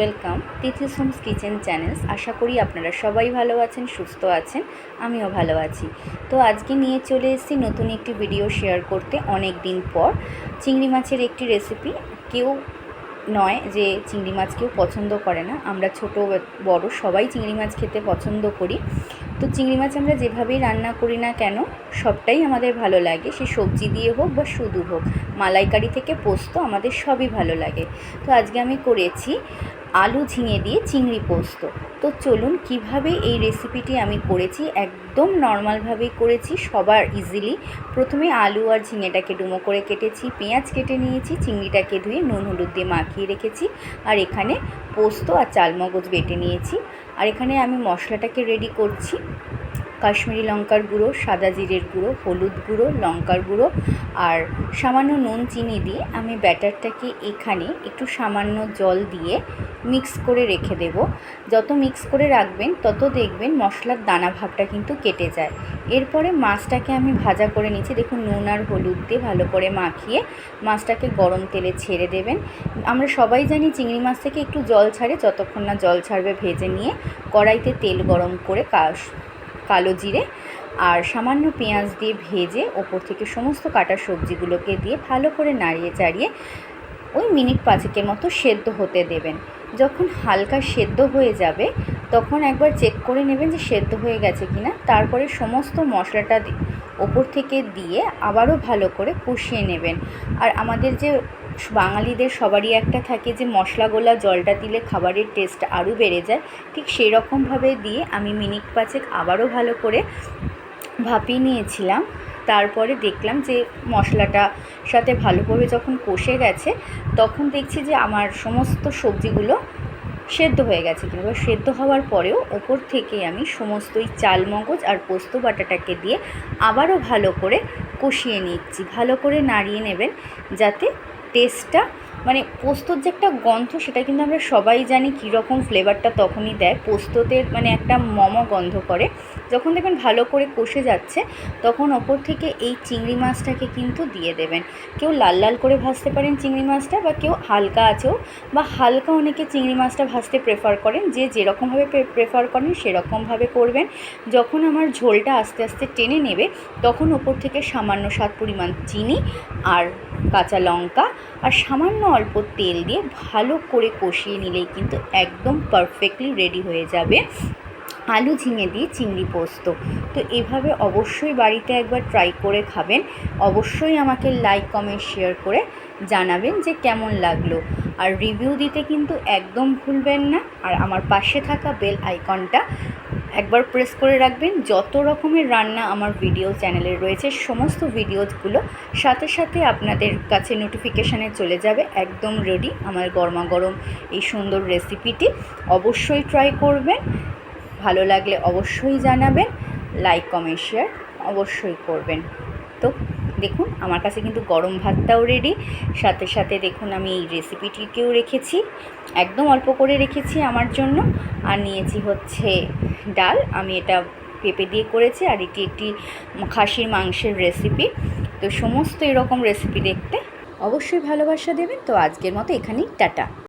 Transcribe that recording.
Welcome Tithi's homes kitchen channels আশা করি আপনারা সবাই ভালো আছেন, সুস্থ আছেন, আমিও ভালো আছি। তো আজকে নিয়ে চলে এসেছি নতুন একটি ভিডিও শেয়ার করতে অনেক দিন পর। চিংড়ি মাছের একটি রেসিপি কেউ নয় যে চিংড়ি মাছ কেউ পছন্দ করে না। আমরা ছোট, বড় সবাই চিংড়ি মাছ খেতে পছন্দ করি। তো চিংড়ি মাছ আমরা যেভাবেই রান্না করি না কেন, সবটাই আমাদের ভালো লাগে। সে সবজি দিয়ে হোক বা শুধু হোক, মালাইকারি থেকে পোস্ত আমাদের সবই ভালো লাগে। তো আজকে আমি করেছি আলু ঝিঙে দিয়ে চিংড়ি পোস্ত। তো চলুন কীভাবে এই রেসিপিটি আমি করেছি, একদম নর্মালভাবেই করেছি, সবার ইজিলি প্রথমে আলু আর ঝিঙেটাকে ডুমো করে কেটেছি, পেঁয়াজ কেটে নিয়েছি, চিংড়িটাকে ধুয়ে নুন হলুদ দিয়ে মাখিয়ে রেখেছি। আর এখানে পোস্ত আর চালমগজ বেটে নিয়েছি। আর এখানে আমি মশলাটাকে রেডি করছি। কাশ্মীরি লঙ্কার গুঁড়ো, সাদা জিরের গুঁড়ো, হলুদ গুঁড়ো, লঙ্কার গুঁড়ো আর সামান্য নুন চিনি দিয়ে আমি ব্যাটারটাকে এখানে একটু সামান্য জল দিয়ে মিক্স করে রেখে দেব। যত মিক্স করে রাখবেন, তত দেখবেন মশলার দানা ভাবটা কিন্তু কেটে যায়। এরপরে মাছটাকে আমি ভাজা করে নিচ্ছি। দেখুন, নুন আর হলুদ দিয়ে ভালো করে মাখিয়ে মাছটাকে গরম তেলে ছেড়ে দেবেন। আমরা সবাই জানি চিংড়ি মাছ থেকে একটু জল ছাড়ে, যতক্ষণ না জল ছাড়বে ভেজে নিয়ে কড়াইতে তেল গরম করে কাশ কালো জিরে আর সামান্য পেঁয়াজ দিয়ে ভেজে ওপর থেকে সমস্ত কাটা সবজিগুলোকে দিয়ে ভালো করে নাড়িয়ে চাড়িয়ে ওই মিনিট পাঁচেকের মতো সেদ্ধ হতে দেবেন। যখন হালকা সেদ্ধ হয়ে যাবে, তখন একবার চেক করে নেবেন যে সেদ্ধ হয়ে গেছে কি না তারপরে সমস্ত মশলাটা ওপর থেকে দিয়ে আবারও ভালো করে কষিয়ে নেবেন। আর আমাদের যে বাঙালিদের সবারই একটা থাকে যে মশলা গোলা জলটা দিলে খাবারের টেস্ট আরও বেড়ে যায়। ঠিক সেই রকমভাবে দিয়ে আমি মিনিট পাঁচেক আবারও ভালো করে ভাপিয়ে নিয়েছিলাম। তারপরে দেখলাম যে মশলাটা সাথে ভালোভাবে যখন কষে গেছে, তখন দেখছি যে আমার সমস্ত সবজিগুলো সেদ্ধ হয়ে গেছে কিন্তু সেদ্ধ হওয়ার পরেও ওপর থেকে আমি সমস্ত চাল মগজ আর পোস্ত বাটাটাকে দিয়ে আবারও ভালো করে কষিয়ে নিচ্ছি। ভালো করে নাড়িয়ে নেবেন যাতে টেস্টটা মানে পোস্তর যে একটা গন্ধ, সেটা কিন্তু আমরা সবাই জানি কীরকম ফ্লেভারটা তখনই দেয়। পোস্ততে মানে একটা মম গন্ধ করে। যখন দেখবেন ভালো করে কষে যাচ্ছে, তখন ওপর থেকে এই চিংড়ি মাছটাকে কিন্তু দিয়ে দেবেন। কেউ লাল লাল করে ভাজতে পারেন চিংড়ি মাছটা, বা কেউ হালকা আছেও বা হালকা অনেকে চিংড়ি মাছটা ভাজতে প্রেফার করেন। যে যেরকমভাবে প্রেফার করেন, সেরকমভাবে করবেন। যখন আমার ঝোলটা আস্তে আস্তে টেনে নেবে, তখন ওপর থেকে সামান্য স্বাদ পরিমাণ চিনি আর কাঁচা লঙ্কা আর সামান্য অল্প তেল দিয়ে ভালো করে কষিয়ে নিলেই কিন্তু একদম পারফেক্টলি রেডি হয়ে যাবে। আলু ঝিঙে দিয়ে চিংড়ি পোস্ত। তো এভাবে অবশ্যই বাড়িতে একবার ট্রাই করে খাবেন। অবশ্যই আমাকে লাইক কমেন্ট শেয়ার করে জানাবেন যে কেমন লাগল। আর রিভিউ দিতে কিন্তু একদম ভুলবেন না। আর আমার পাশে থাকা বেল আইকনটা একবার প্রেস করে রাখবেন। যত রকমের রান্না আমার ভিডিও চ্যানেলে রয়েছে, সমস্ত ভিডিওসগুলো সাথে সাথে আপনাদের কাছে নোটিফিকেশানে চলে যাবে। একদম রেডি আমার গরমা গরম এই সুন্দর রেসিপিটি অবশ্যই ট্রাই করবেন। ভালো লাগলে অবশ্যই জানাবেন লাইক কমেন্ট শেয়ার অবশ্যই করবেন। তো দেখুন, আমার কাছে কিন্তু গরম ভাতটাও রেডি সাথে সাথে দেখুন আমি এই রেসিপিটিকেও রেখেছি, একদম অল্প করে রেখেছি আমার জন্য। আর নিয়েছি হচ্ছে ডাল, আমি এটা পেঁপে দিয়ে করেছি আর এটি একটি খাসির মাংসের রেসিপি তো সমস্ত এরকম রেসিপি দেখতে অবশ্যই ভালোবাসা দেবেন। তো আজকের মতো এখানেই, টাটা।